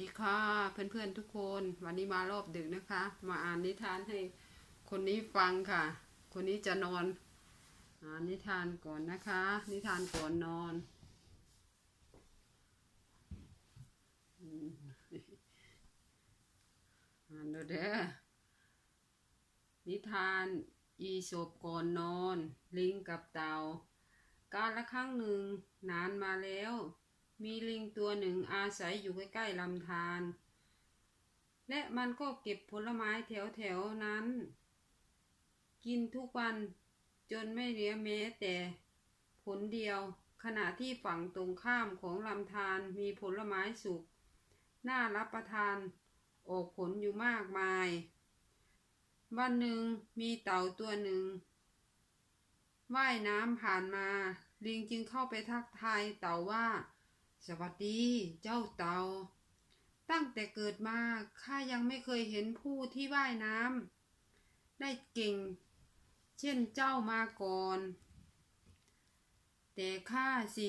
ดีค่ะเพื่อนๆทุกคน วันนี้มารอบดึกนะคะ มาอ่านนิทานให้คนนี้ฟังค่ะ คนนี้จะนอนอ่านนิทานก่อนนะคะ นิทานก่อนนอนอ่านดูเด้อนิทานอีสบก่อนนอน ลิงกับเต่าการละครั้งหนึ่งนานมาแล้ว มีลิงตัวหนึ่งอาศัยอยู่ใกล้ๆลำธารและมันก็เก็บผลไม้แถวๆนั้น กินทุกวันจนไม่เหลือแม้แต่ผลเดียว ขณะที่ฝั่งตรงข้ามของลำธารมีผลไม้สุกน่ารับประทานออกผลอยู่มากมาย วันหนึ่งมีเต่าตัวหนึ่งว่ายน้ำผ่านมา ลิงจึงเข้าไปทักทายเต่าว่า สวัสดีเจ้าเต่าตั้งแต่เกิดมาข้ายังไม่เคยเห็นผู้ที่ว่ายน้ำได้เก่ง เช่นเจ้ามาก่อน แต่ข้าสิ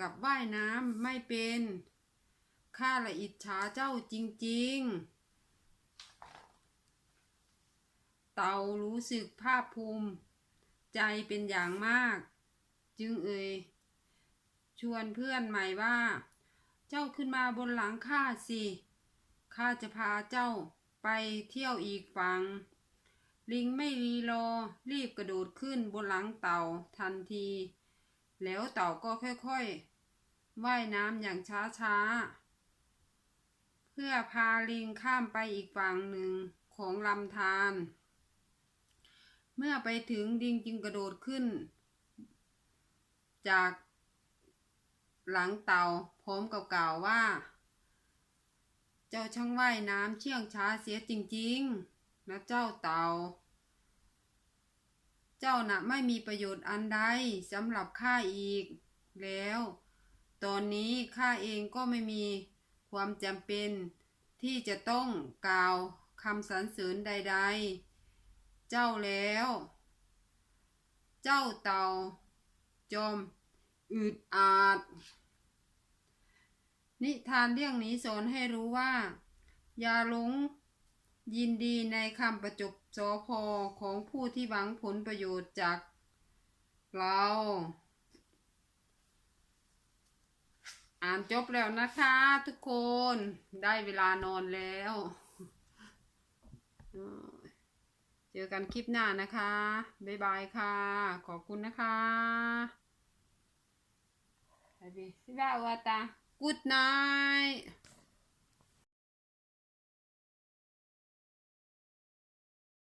กับว่ายน้ำไม่เป็น ข้าละอิจฉาเจ้าจริง ๆ เต่ารู้สึกภาคภูมิ ใจเป็นอย่างมาก จึงเอ่ย ชวนเพื่อนใหม่ว่า เจ้าขึ้นมาบนหลังข้าสิข้าจะพาเจ้าไปเที่ยวอีกฝั่งลิงไม่รีรอรีบกระโดดขึ้นบนหลังเต่าทันที แล้วเต่าก็ค่อยๆว่ายน้ำอย่างช้าๆ เพื่อพาลิงข้ามไปอีกฝั่งหนึ่งของลำธารเมื่อไปถึงลิงจึงกระโดดขึ้น จาก หลังเต่าพร้อมกับกล่าวว่า เจ้าช่างว่ายน้ำเชี่ยงช้าเสียจริงๆนะเจ้าเต่าเจ้าน่ะไม่มีประโยชน์อันใดสำหรับข้าอีก แล้ว ตอนนี้ข้าเองก็ไม่มีความจำเป็น ที่จะต้องกล่าวคำสรรเสริญใด ๆ เจ้าแล้ว เจ้าเต่า จอมอึดอาด นิทานเรื่องนี้สอนให้รู้ว่า อย่าหลงยินดีในคำประจบสอพอของผู้ที่หวังผลประโยชน์จากเรา อ่านจบแล้วนะคะทุกคนได้เวลานอนแล้ว เจอกันคลิปหน้านะคะ บ๊ายบายค่ะ ขอบคุณนะคะ Sabi, si Bawata, good night.